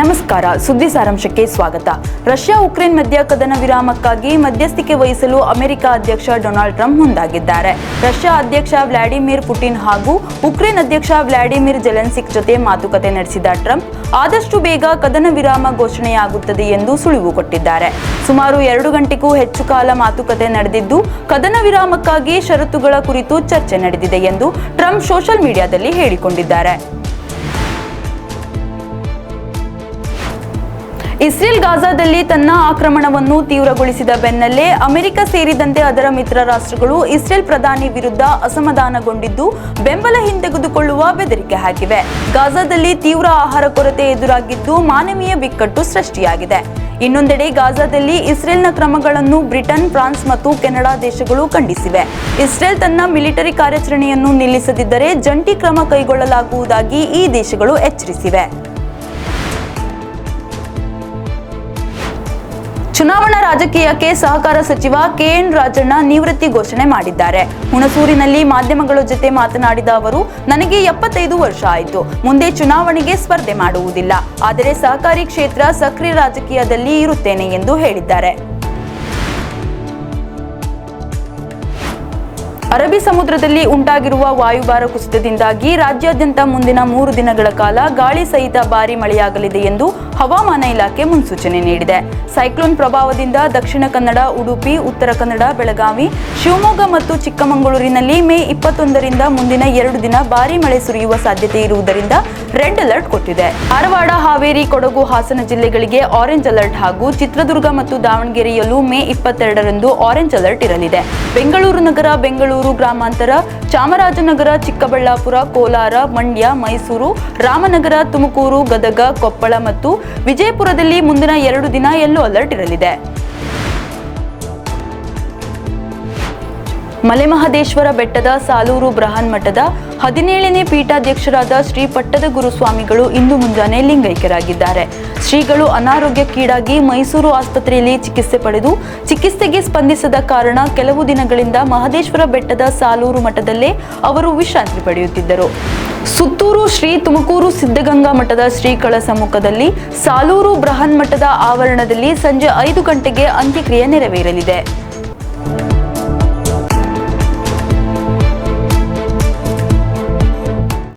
ನಮಸ್ಕಾರ. ಸುದ್ದಿ ಸಾರಾಂಶಕ್ಕೆ ಸ್ವಾಗತ. ರಷ್ಯಾ ಉಕ್ರೇನ್ ಮಧ್ಯ ಕದನ ವಿರಾಮಕ್ಕಾಗಿ ಮಧ್ಯಸ್ಥಿಕೆ ವಹಿಸಲು ಅಮೆರಿಕ ಅಧ್ಯಕ್ಷ ಡೊನಾಲ್ಡ್ ಟ್ರಂಪ್ ಮುಂದಾಗಿದ್ದಾರೆ. ರಷ್ಯಾ ಅಧ್ಯಕ್ಷ ವ್ಲಾಡಿಮಿರ್ ಪುಟಿನ್ ಹಾಗೂ ಉಕ್ರೇನ್ ಅಧ್ಯಕ್ಷ ವ್ಲಾಡಿಮಿರ್ ಜೆಲೆನ್ಸಿಕ್ ಜೊತೆ ಮಾತುಕತೆ ನಡೆಸಿದ ಟ್ರಂಪ್, ಆದಷ್ಟು ಬೇಗ ಕದನ ವಿರಾಮ ಘೋಷಣೆಯಾಗುತ್ತದೆ ಎಂದು ಸುಳಿವು ಕೊಟ್ಟಿದ್ದಾರೆ. ಸುಮಾರು ಎರಡು ಗಂಟೆಗೂ ಹೆಚ್ಚು ಕಾಲ ಮಾತುಕತೆ ನಡೆದಿದ್ದು, ಕದನ ವಿರಾಮಕ್ಕಾಗಿ ಷರತ್ತುಗಳ ಕುರಿತು ಚರ್ಚೆ ನಡೆದಿದೆ ಎಂದು ಟ್ರಂಪ್ ಸೋಷಿಯಲ್ ಮೀಡಿಯಾದಲ್ಲಿ ಹೇಳಿಕೊಂಡಿದ್ದಾರೆ. ಇಸ್ರೇಲ್ ಗಾಜಾದಲ್ಲಿ ತನ್ನ ಆಕ್ರಮಣವನ್ನು ತೀವ್ರಗೊಳಿಸಿದ ಬೆನ್ನಲ್ಲೇ ಅಮೆರಿಕ ಸೇರಿದಂತೆ ಅದರ ಮಿತ್ರ ರಾಷ್ಟ್ರಗಳು ಇಸ್ರೇಲ್ ಪ್ರಧಾನಿ ವಿರುದ್ಧ ಅಸಮಾಧಾನಗೊಂಡಿದ್ದು ಬೆಂಬಲ ಹಿಂತೆಗೆದುಕೊಳ್ಳುವ ಬೆದರಿಕೆ ಹಾಕಿವೆ. ಗಾಜಾದಲ್ಲಿ ತೀವ್ರ ಆಹಾರ ಕೊರತೆ ಎದುರಾಗಿದ್ದು ಮಾನವೀಯ ಬಿಕ್ಕಟ್ಟು ಸೃಷ್ಟಿಯಾಗಿದೆ. ಇನ್ನೊಂದೆಡೆ ಗಾಜಾದಲ್ಲಿ ಇಸ್ರೇಲ್ನ ಕ್ರಮಗಳನ್ನು ಬ್ರಿಟನ್, ಫ್ರಾನ್ಸ್ ಮತ್ತು ಕೆನಡಾ ದೇಶಗಳು ಖಂಡಿಸಿವೆ. ಇಸ್ರೇಲ್ ತನ್ನ ಮಿಲಿಟರಿ ಕಾರ್ಯಾಚರಣೆಯನ್ನು ನಿಲ್ಲಿಸದಿದ್ದರೆ ಜಂಟಿ ಕ್ರಮ ಕೈಗೊಳ್ಳಲಾಗುವುದಾಗಿ ಈ ದೇಶಗಳು ಎಚ್ಚರಿಸಿವೆ. ಚುನಾವಣಾ ರಾಜಕೀಯಕ್ಕೆ ಸಹಕಾರ ಸಚಿವ ಕೆಎನ್ ರಾಜಣ್ಣ ನಿವೃತ್ತಿ ಘೋಷಣೆ ಮಾಡಿದ್ದಾರೆ. ಹುಣಸೂರಿನಲ್ಲಿ ಮಾಧ್ಯಮಗಳ ಜೊತೆ ಮಾತನಾಡಿದ ಅವರು, ನನಗೆ ಎಪ್ಪತ್ತೈದು ವರ್ಷ ಆಯಿತು. ಮುಂದೆ ಚುನಾವಣೆಗೆ ಸ್ಪರ್ಧೆ ಮಾಡುವುದಿಲ್ಲ. ಆದರೆ ಸಹಕಾರಿ ಕ್ಷೇತ್ರ ಸಕ್ರಿಯ ರಾಜಕೀಯದಲ್ಲಿ ಇರುತ್ತೇನೆ ಎಂದು ಹೇಳಿದ್ದಾರೆ. ಅರಬ್ಬಿ ಸಮುದ್ರದಲ್ಲಿ ಉಂಟಾಗಿರುವ ವಾಯುಭಾರ ಕುಸಿತದಿಂದಾಗಿ ರಾಜ್ಯಾದ್ಯಂತ ಮುಂದಿನ ಮೂರು ದಿನಗಳ ಕಾಲ ಗಾಳಿ ಸಹಿತ ಭಾರಿ ಮಳೆಯಾಗಲಿದೆ ಎಂದು ಹವಾಮಾನ ಇಲಾಖೆ ಮುನ್ಸೂಚನೆ ನೀಡಿದೆ. ಸೈಕ್ಲೋನ್ ಪ್ರಭಾವದಿಂದ ದಕ್ಷಿಣ ಕನ್ನಡ, ಉಡುಪಿ, ಉತ್ತರ ಕನ್ನಡ, ಬೆಳಗಾವಿ, ಶಿವಮೊಗ್ಗ ಮತ್ತು ಚಿಕ್ಕಮಗಳೂರಿನಲ್ಲಿ ಮೇ ಇಪ್ಪತ್ತೊಂದರಿಂದ ಮುಂದಿನ ಎರಡು ದಿನ ಭಾರಿ ಮಳೆ ಸುರಿಯುವ ಸಾಧ್ಯತೆ ಇರುವುದರಿಂದ ರೆಡ್ ಅಲರ್ಟ್ ಕೊಟ್ಟಿದೆ. ಧಾರವಾಡ, ಹಾವೇರಿ, ಕೊಡಗು, ಹಾಸನ ಜಿಲ್ಲೆಗಳಿಗೆ ಆರೆಂಜ್ ಅಲರ್ಟ್ ಹಾಗೂ ಚಿತ್ರದುರ್ಗ ಮತ್ತು ದಾವಣಗೆರೆಯಲ್ಲೂ ಮೇ ಇಪ್ಪತ್ತೆರಡರಂದು ಆರೆಂಜ್ ಅಲರ್ಟ್ ಇರಲಿದೆ. ಬೆಂಗಳೂರು ನಗರ, ಬೆಂಗಳೂರು ಗ್ರಾಮಾಂತರ ಚಾಮರಾಜನಗರ, ಚಿಕ್ಕಬಳ್ಳಾಪುರ, ಕೋಲಾರ, ಮಂಡ್ಯ, ಮೈಸೂರು, ರಾಮನಗರ, ತುಮಕೂರು, ಗದಗ, ಕೊಪ್ಪಳ ಮತ್ತು ವಿಜಯಪುರದಲ್ಲಿ ಮುಂದಿನ ಎರಡು ದಿನ ಯೆಲ್ಲೋ ಅಲರ್ಟ್ ಇರಲಿದೆ. ಮಲೆಮಹದೇಶ್ವರ ಬೆಟ್ಟದ ಸಾಲೂರು ಬ್ರಹನ್ ಮಠದ ಹದಿನೇಳನೇ ಪೀಠಾಧ್ಯಕ್ಷರಾದ ಶ್ರೀ ಪಟ್ಟದ ಗುರುಸ್ವಾಮಿಗಳು ಇಂದು ಮುಂಜಾನೆ ಲಿಂಗೈಕ್ಯರಾಗಿದ್ದಾರೆ. ಶ್ರೀಗಳು ಅನಾರೋಗ್ಯಕ್ಕೀಡಾಗಿ ಮೈಸೂರು ಆಸ್ಪತ್ರೆಯಲ್ಲಿ ಚಿಕಿತ್ಸೆ ಪಡೆದು ಚಿಕಿತ್ಸೆಗೆ ಸ್ಪಂದಿಸದ ಕಾರಣ ಕೆಲವು ದಿನಗಳಿಂದ ಮಹದೇಶ್ವರ ಬೆಟ್ಟದ ಸಾಲೂರು ಮಠದಲ್ಲೇ ಅವರು ವಿಶ್ರಾಂತಿ ಪಡೆಯುತ್ತಿದ್ದರು. ಸುತ್ತೂರು ಶ್ರೀ ತುಮಕೂರು ಸಿದ್ಧಗಂಗಾ ಮಠದ ಶ್ರೀಗಳ ಸಮ್ಮುಖದಲ್ಲಿ ಸಾಲೂರು ಬ್ರಹನ್ ಮಠದ ಆವರಣದಲ್ಲಿ ಸಂಜೆ ಐದು ಗಂಟೆಗೆ ಅಂತ್ಯಕ್ರಿಯೆ ನೆರವೇರಲಿದೆ.